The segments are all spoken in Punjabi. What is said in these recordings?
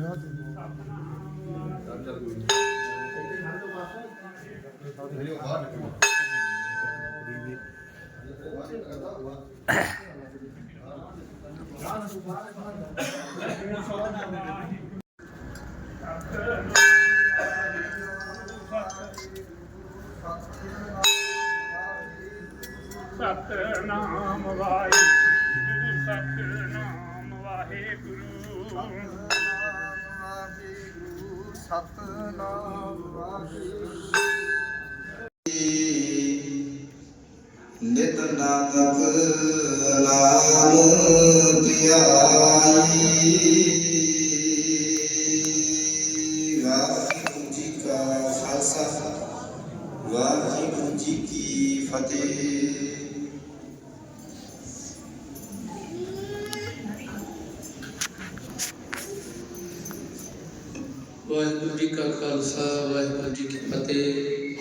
Gracias. ਸਤਨਾਮ ਵਾਹਿਗੁਰੂ ਨਿਤ ਨਾਨਕ ਨਾਮ ਧਿਆਈ ਵਾਹਿਗੁਰੂ ਜੀ ਕੀ ਫਤਿਹ ਵਾਹਿਗੁਰੂ ਜੀ ਕਾ ਖਾਲਸਾ ਵਾਹਿਗੁਰੂ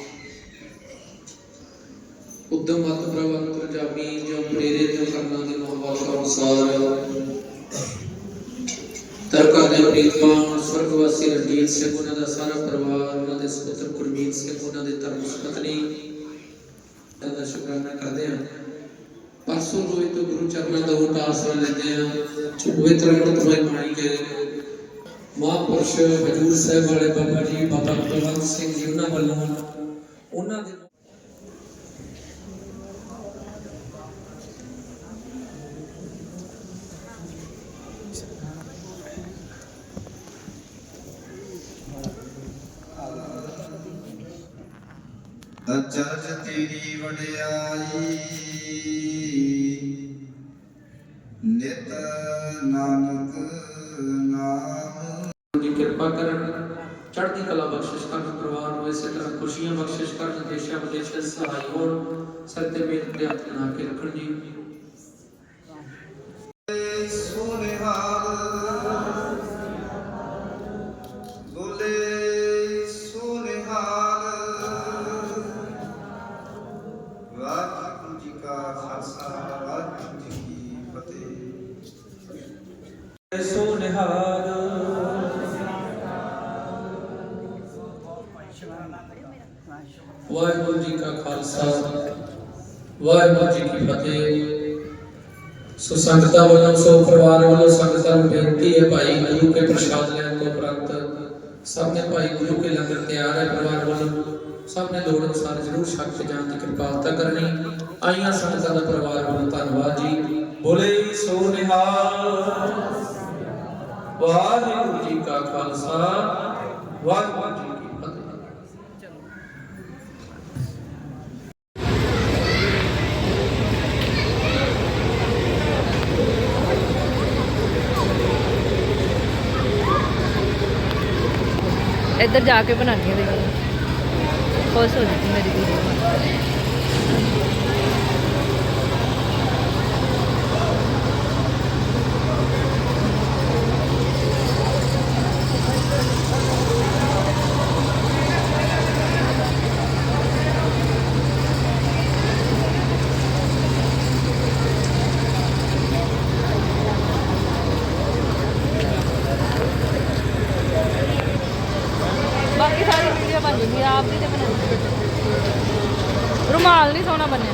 ਉਦਮ ਮਤ ਪ੍ਰਵੰਤ ਜਾਮੀ ਜੋ ਪ੍ਰੇਰਿਤ ਕਰਨਾ ਦੇ ਮਹਾਵਾਕ ਅਨੁਸਾਰ ਤਰਕਾ ਦੇ ਪ੍ਰੀਤਮਾਨ ਸਵਰਗਵਾਸੀ ਰਣਜੀਤ ਸਿੰਘ, ਉਹਨਾਂ ਦਾ ਸਾਰਾ ਪਰਿਵਾਰ, ਉਹਨਾਂ ਦੇ ਸੁਪੁੱਤਰ ਗੁਰਮੀਤ ਸਿੰਘ, ਉਹਨਾਂ ਦੇ ਧਰਮ ਦਾ ਸ਼ੁਕਰਾਨਾ ਕਰਦੇ ਹਾਂ। ਪਰਸੋਂ ਰੋਜ਼ ਤੋਂ ਗੁਰੂ ਚਰਨਾਂ ਦਾ ਉਹ ਲੈਂਦੇ ਹਾਂ। ਪਵਿੱਤਰ ਅੰਮ੍ਰਿਤ ਹੋਏ ਮਾਣੀ ਕੇ ਮਹਾਂਪੁਰਸ਼ ਹਜੂਰ ਸਾਹਿਬ ਵਾਲੇ ਬਾਬਾ ਜੀ, ਬਾਬਾ ਕੁਲਵੰਤ ਸਿੰਘ ਜੀ, ਉਹਨਾਂ ਵੱਲੋਂ ਉਹਨਾਂ ਦੇ ਅਚਰਜ ਤੇਰੀ ਵਡਿਆਈ, ਨਿਤ ਨਾਨਕ ਇਸੇ ਤਰ੍ਹਾਂ ਖੁਸ਼ੀਆਂ ਬਖਸ਼ਿਸ਼ ਕਰਨ ਦੇਸ਼ਾਂ ਵਿਦੇਸ਼ਾਂ 'ਚ ਸਹਾਈ ਹੋਣ ਸਿਰ ਤੇ ਮੇਰ ਤੇ ਹੱਥ ਲਾ ਕੇ ਰੱਖਣ ਜੀ ਸੋਨਿਹਾਰ ਵਾਹਿਗੁਰੂ ਜੀ ਕਾ ਖਾਲਸਾ, ਵਾਹਿਗੁਰੂ ਜੀ ਕੀ ਫਤਿਹ। ਸੋ ਸੰਗਤਾਂ ਵੱਲੋਂ, ਸੋ ਪਰਿਵਾਰ ਵੱਲੋਂ ਸੰਗਤਾਂ ਨੂੰ ਬੇਨਤੀ ਹੈ ਭਾਈ ਗੁਰੂ ਕੇ ਪ੍ਰਸ਼ਾਦ ਲੈਣ ਤੋਂ ਉਪਰੰਤ, ਸਭ ਨੇ ਭਾਈ ਗੁਰੂ ਕੇ ਲੰਗਰ ਤਿਆਰ ਹੈ ਪਰਿਵਾਰ ਵੱਲੋਂ। ਸਭ ਨੇ ਲੋੜ ਅਨੁਸਾਰ ਜ਼ਰੂਰ ਛਕ ਕੇ ਜਾਣ ਦੀ ਕਿਰਪਾਲਤਾ ਕਰਨੀ। ਆਈਆਂ ਸੰਗਤਾਂ ਦਾ ਪਰਿਵਾਰ ਵੱਲੋਂ ਧੰਨਵਾਦ ਜੀ। ਬੋਲੇ ਸੋ ਨਿਹਾਲ। ਵਾਹਿਗੁਰੂ ਜੀ ਕਾ ਖਾਲਸਾ, ਵਾਹਿਗੁਰੂ ਜੀ ਕੀ ਫਤਿਹ ਇੱਧਰ ਜਾ ਕੇ ਬਣਾਉਣੀ ਹੈ ਵੀਡੀਓ ਖੁਸ਼ ਹੋ ਜੂਗੀ ਮੇਰੀ ਵੀਡੀਓ ਬਾਕੀ ਸਾਰੀ ਵੀਡੀਓ ਬਣ ਜੂਗੀ ਆਪ ਦੀ ਤੇ ਬਣਾਉਣੀ ਰੁਮਾਲ ਨਹੀਂ ਸੋਹਣਾ ਬਣਿਆ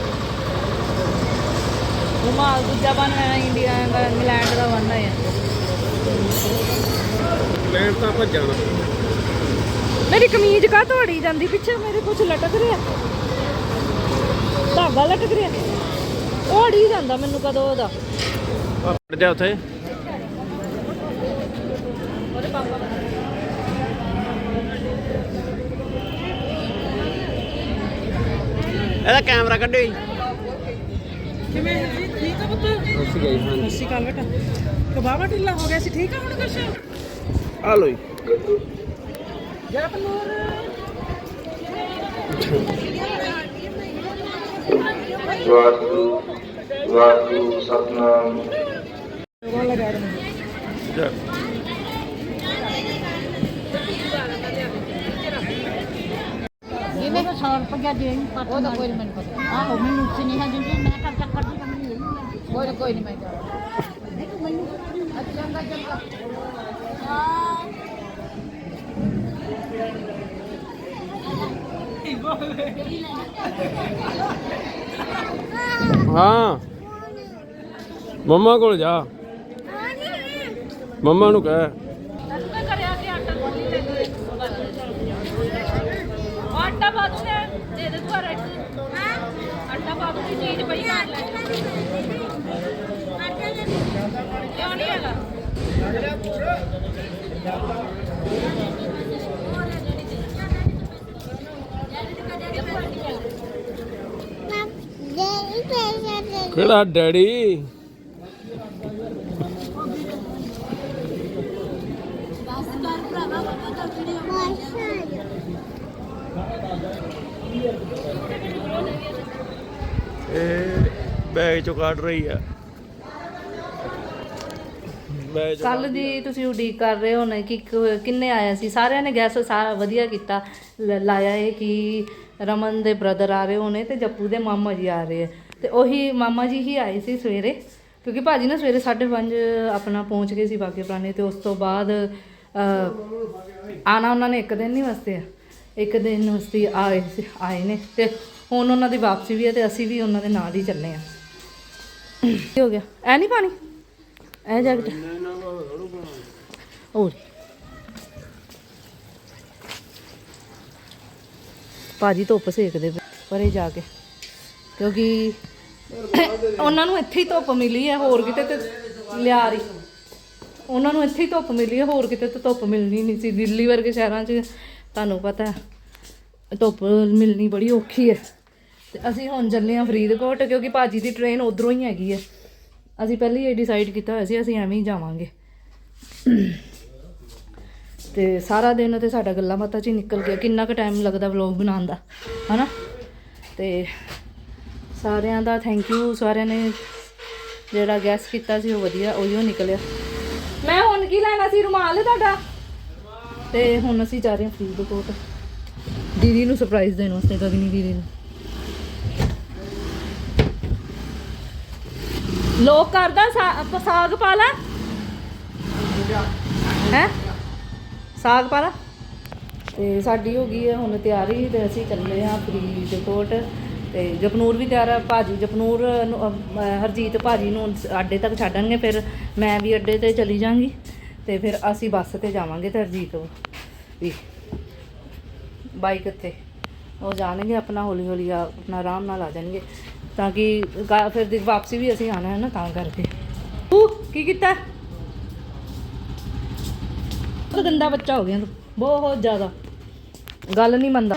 ਦੂਜਾ ਬਣਨਾ ਇੰਡੀਆ ਦਾ ਇੰਗਲੈਂਡ ਦਾ ਬਣਨਾ ਹੈ। ਲੈਣ ਤਾਂ ਭੱਜਣਾ ਮੇਰੀ ਕਮੀਜ਼ ਕਾ ਤੋੜੀ ਜਾਂਦੀ? ਪਿੱਛੇ ਮੇਰੇ ਕੁਝ ਲਟਕ ਰਿਹਾ ਧਾਗਾ ਲਟਕ ਰਿਹਾ। ਅੜੀ ਜਾਂਦਾ ਮੈਨੂੰ ਕਦੋਂ ਉਹਦਾ। ਹਟ ਜਾ ਉੱਥੇ। ਉਹਦੇ ਪਾਪਾ ਇਹਦਾ ਕੈਮਰਾ ਕੱਢੋ ਜੀ। ਕਿਵੇਂ ਜੀ? ਪੁੱਤ ਅਸੀਂ ਗਏ ਹਾਂ ਸਤਿ ਸ਼੍ਰੀ ਅਕਾਲ ਬੇਟਾ। ਕਬਾਵਾ ਢਿੱਲਾ ਹੋ ਗਿਆ ਸੀ ਠੀਕ ਆ ਹੁਣ ਕੁਛ? ਆ ਲੋ ਜੀ। ਜਪਨੂਰ ਵਾਹਿਗੁਰੂ ਵਾਹਿਗੁਰੂ ਸਤਨਾਮ। ਕੋਲ ਲਗਾ ਰਹੇ ਇਹ ਮੇਰਾ 100 ਰੁਪਇਆ ਦੇਣ ਪਤਾ ਉਹ ਤਾਂ ਕੋਈ ਮੈਨੂੰ ਪਤਾ। ਆਹੋ ਮੈਨੂੰ ਸੁਨੇਹਾ ਦਿੰਦੇ ਕੋਈ ਨਹੀਂ ਮੈਂ ਜਾਵਾਂ ਹਾਂ। ਮੰਮਾ ਕੋਲ ਜਾ। ਮੰਮਾ ਨੂੰ ਕਹਿ ਆਟਾ ਪਾ ਦੂੰਗੇ ਦੇ ਦੇ ਦੁਬਾਰਾ ਆਟਾ ਪਾ ਦੂੰਗੀ ਚੀਜ਼ ਪਈ ਕਰ ਲੈ ਕਿਉਂ ਨਹੀਂ ਹੈਗਾ ਕਿਹੜਾ ਡੈਡੀ? ਇਹ ਬੈਗ ਚੋਂ ਕੱਢ ਰਹੀ ਆ। ਕੱਲ ਦੀ ਤੁਸੀਂ ਉਡੀਕ ਕਰ ਰਹੇ ਹੋ ਨਾ ਕਿ ਕ- ਕਿੰਨੇ ਆਇਆ ਸੀ? ਸਾਰਿਆਂ ਨੇ ਗੈਸ ਸਾਰਾ ਵਧੀਆ ਕੀਤਾ। ਲ- ਲਾਇਆ ਇਹ ਕਿ ਰਮਨ ਦੇ ਬ੍ਰਦਰ ਆ ਰਹੇ ਹੋਣੇ ਤੇ ਜੱਪੂ ਦੇ ਮਾਮਾ ਜੀ ਆ ਰਹੇ ਆ। ਤੇ ਉਹੀ ਮਾਮਾ ਜੀ ਹੀ ਆਏ ਸੀ ਸਵੇਰੇ। ਕਿਉਂਕਿ ਭਾਜੀ ਨਾ ਸਵੇਰੇ 5:30 ਆਪਣਾ ਪਹੁੰਚ ਗਏ ਸੀ ਬਾਗੇ ਪੁਰਾਣੇ ਤੇ ਉਸ ਤੋਂ ਬਾਅਦ ਆਣਾ ਉਹਨਾਂ ਨੇ ਇੱਕ ਦਿਨ ਨਹੀਂ ਵਾਸਤੇ ਇੱਕ ਦਿਨ ਵਾਸਤੇ ਆਏ ਸੀ ਆਏ ਨੇ ਤੇ ਹੁਣ ਉਹਨਾਂ ਦੀ ਵਾਪਸੀ ਵੀ ਹੈ ਤੇ ਅਸੀਂ ਵੀ ਉਹਨਾਂ ਦੇ ਨਾਲ ਹੀ ਚੱਲੇ ਆ। ਕੀ ਹੋ ਗਿਆ? ਐ ਨਹੀਂ ਪਾਣੀ? ਐ ਜੈਕਟ ਹੋਰ। ਭਾਜੀ ਧੁੱਪ ਸੇਕਦੇ ਪਏ, ਪਰੇ ਜਾ ਕੇ। ਕਿਉਂਕਿ ਉਹਨਾਂ ਨੂੰ ਇੱਥੇ ਹੀ ਧੁੱਪ ਮਿਲੀ ਹੈ, ਹੋਰ ਕਿਤੇ ਤੇ ਲਿਆ ਰਹੀ ਉਹਨਾਂ ਨੂੰ ਇੱਥੇ ਹੀ ਧੁੱਪ ਮਿਲੀ ਹੈ, ਹੋਰ ਕਿਤੇ ਤੇ ਧੁੱਪ ਮਿਲਣੀ ਨਹੀਂ ਸੀ। ਦਿੱਲੀ ਵਰਗੇ ਸ਼ਹਿਰਾਂ 'ਚ ਤੁਹਾਨੂੰ ਪਤਾ ਧੁੱਪ ਮਿਲਣੀ ਬੜੀ ਔਖੀ ਹੈ। ਤੇ ਅਸੀਂ ਹੁਣ ਚੱਲੇ ਹਾਂ ਫਰੀਦਕੋਟ, ਕਿਉਂਕਿ ਭਾਜੀ ਦੀ ਟ੍ਰੇਨ ਉਧਰੋਂ ਹੀ ਹੈਗੀ ਹੈ। ਅਸੀਂ ਪਹਿਲਾਂ ਹੀ ਇਹ ਡਿਸਾਈਡ ਕੀਤਾ ਹੋਇਆ ਸੀ, ਅਸੀਂ ਐਵੇਂ ਹੀ ਜਾਵਾਂਗੇ। ਤੇ ਸਾਰਾ ਦਿਨ ਤੇ ਸਾਡਾ ਗੱਲਾਂ ਬਾਤਾਂ 'ਚ ਹੀ ਨਿਕਲ ਗਿਆ, ਕਿੰਨਾ ਕੁ ਟਾਈਮ ਲੱਗਦਾ ਵਲੌਗ ਬਣਾਉਣ ਦਾ, ਹਨਾ? ਤੇ ਸਾਰਿਆਂ ਦਾ ਥੈਂਕ ਯੂ ਸਾਰਿਆਂ ਨੇ ਜਿਹੜਾ ਗੈਸ ਕੀਤਾ ਸੀ ਉਹ ਵਧੀਆ, ਉਹੀਓ ਨਿਕਲਿਆ। ਮੈਂ ਹੁਣ ਕੀ ਲੈਣਾ ਸੀ, ਰੁਮਾਲ ਤੁਹਾਡਾ? ਤੇ ਹੁਣ ਅਸੀਂ ਜਾ ਰਹੇ ਹਾਂ ਫਰੀਦਕੋਟ। ਦੀਦੀ ਨੂੰ ਸਰਪ੍ਰਾਈਜ਼ ਦੇਣ ਵਾਸਤੇ ਗਗਨੀ ਦੀਦੀ ਨੂੰ। ਲੋਕ ਕਰਦਾ ਸਾ- ਸਾਗ ਪਾ ਲਾ। ਹੈ? ਸਾਗ ਪਾ ਲਾ। ਤੇ ਸਾਡੀ ਹੋ ਗਈ ਹੈ ਹੁਣ ਤਿਆਰੀ ਤੇ ਅਸੀਂ ਚੱਲੇ ਹਾਂ ਫਰੀਦਕੋਟ ਤੇ ਜਪਨੂਰ ਵੀ ਤਿਆਰ ਹੈ ਭਾਜੀ ਜਪਨੂਰ ਨੂੰ, ਅਹ, ਹਰਜੀਤ ਭਾਜੀ ਨੂੰ ਅੱਡੇ ਤੱਕ ਛੱਡਣਗੇ। ਫਿਰ ਮੈਂ ਵੀ ਅੱਡੇ ਤੇ ਚਲੀ ਜਾਵਾਂਗੀ। ਤੇ ਫਿਰ ਅਸੀਂ ਬੱਸ ਤੇ ਜਾਵਾਂਗੇ ਤੇ ਹਰਜੀਤ ਵੀ ਬਾਈਕ ਉੱਤੇ ਉਹ ਜਾਣਗੇ ਆਪਣਾ ਹੌਲੀ ਹੌਲੀ ਆ ਆਪਣਾ ਆਰਾਮ ਨਾਲ ਆ ਜਾਣਗੇ। ਤਾਂ ਕਿ ਫਿਰ ਦੀ ਵਾਪਸੀ ਵੀ ਅਸੀਂ ਆਣਾ ਹੈ ਨਾ ਤਾਂ ਕਰਕੇ। ਤੂੰ ਕੀ ਕੀਤਾ? ਉਹ ਗੰਦਾ ਬੱਚਾ ਹੋ ਗਿਆ ਤੂੰ ਬਹੁਤ ਜ਼ਿਆਦਾ। ਗੱਲ ਨਹੀਂ ਮੰਨਦਾ।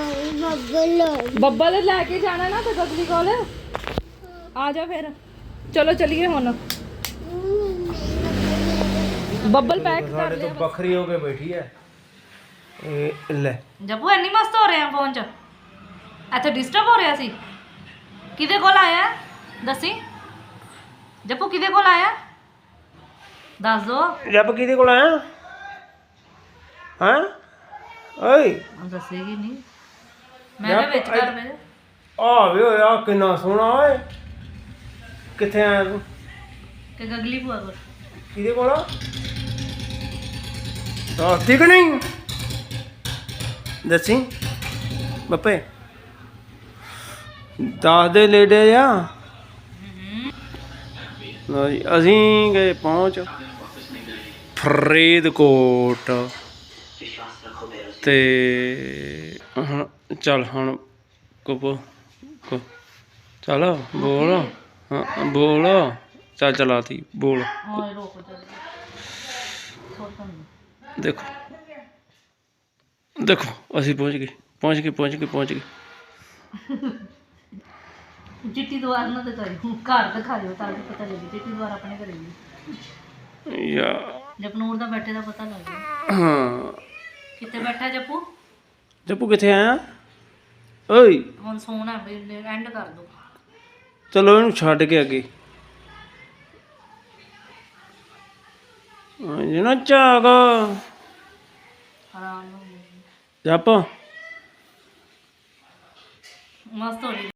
ਬੱਬਲ ਲੈ ਕੇ ਜਾਣਾ ਨਾ ਤੇ ਗਗਲੀ ਕੋਲ। ਆ ਜਾ ਫਿਰ। ਚਲੋ ਚਲੀਏ ਹੁਣ। ਬੱਬਲ ਪੈਕ ਕਰ ਸਾਡੇ ਤੋਂ ਲਿਆ ਵੱਖਰੀ ਹੋ ਕੇ ਬੈਠੀ ਐ ਇਹ ਲੈ। ਜੱਬੂ ਇੰਨੀ ਮਸਤ ਹੋ ਰਿਹਾ ਫੋਨ 'ਚ। ਇੱਥੇ ਡਿਸਟਰਬ ਹੋ ਰਿਹਾ ਸੀ। ਕਿਹਦੇ ਕੋਲ ਆਇਆ? ਦੱਸੀ। ਜੱਪੂ ਕਿਹਦੇ ਕੋਲ ਆਇਆ? ਦੱਸ ਦੋ। ਜੱਬ ਕਿਹਦੇ ਕੋਲ ਆਇਆ? ਹਾਂ? ਓਏ। ਦੱਸੇਗੀ ਨਹੀਂ ਮੈਂ ਕਿਹਾ ਵਿੱਚ ਕਰ ਮੇਰੇ ਆ ਵੇ ਓਏ ਆ ਕਿੰਨਾ ਸੋਹਣਾ ਓਏ। ਕਿੱਥੇ ਆਇਆ ਤੂੰ? ਕਿ ਗਗਲੀ ਭੂਆ ਕੋਲ। ਕਿਹਦੇ ਕੋਲ ਆ? ਠੀਕ ਨਹੀਂ? ਦੱਸੀ। ਬੱਪੇ। ਦੱਸ ਦੇ ਲੇਡੇ ਆ। ਲਓ ਜੀ ਅਸੀਂ ਗਏ ਪਹੁੰਚ ਫਰੀਦਕੋਟ। ਤੇ ਹੁਣ ਚੱਲ ਹੁਣ ਕੁਪ ਕੁ ਚੱਲ ਬੋਲ। ਹਾਂ ਬੋਲ। ਚੱਲ ਚਲਾਤੀ ਬੋਲ। ਦੇਖੋ। ਦੇਖੋ ਅਸੀਂ ਪਹੁੰਚ ਗਏ। ਪਹੁੰਚ ਗਏ ਪਹੁੰਚ ਗਏ ਪਹੁੰਚ ਗਏ। ਚਿੱਟੀ ਦੁਆਰ ਨਾ ਦਿਖਾਈ ਘਰ। ਦਿਖਾਇਓ ਤਾਂ ਕਿ ਪਤਾ ਲੱਗੇ ਚਿੱਟੀ ਦੁਆਰ ਆਪਣੇ ਘਰੇ ਹੀ ਯਾ। ਜਪਨੂਰ ਦਾ ਬੈਠੇ ਦਾ ਪਤਾ ਲੱਗ ਗਿਆ। ਹਾਂ। ਕਿੱਥੇ ਬੈਠਾ ਜੱਪੂ? ਜੱਪੂ ਕਿੱਥੇ ਆਇਆ? ਓਏ। ਹੁਣ ਸੋਣਾ ਵੀ ਐਂਡ ਕਰ ਦੋ। ਚਲੋ ਇਹਨੂੰ ਛੱਡ ਕੇ ਅੱਗੇ। ਇਹ ਨਾ ਝਾਗ ਆਰਾਮ ਨਾਲ ਜੱਪ। ਮਸਤ ਹੋ ਰਹੀ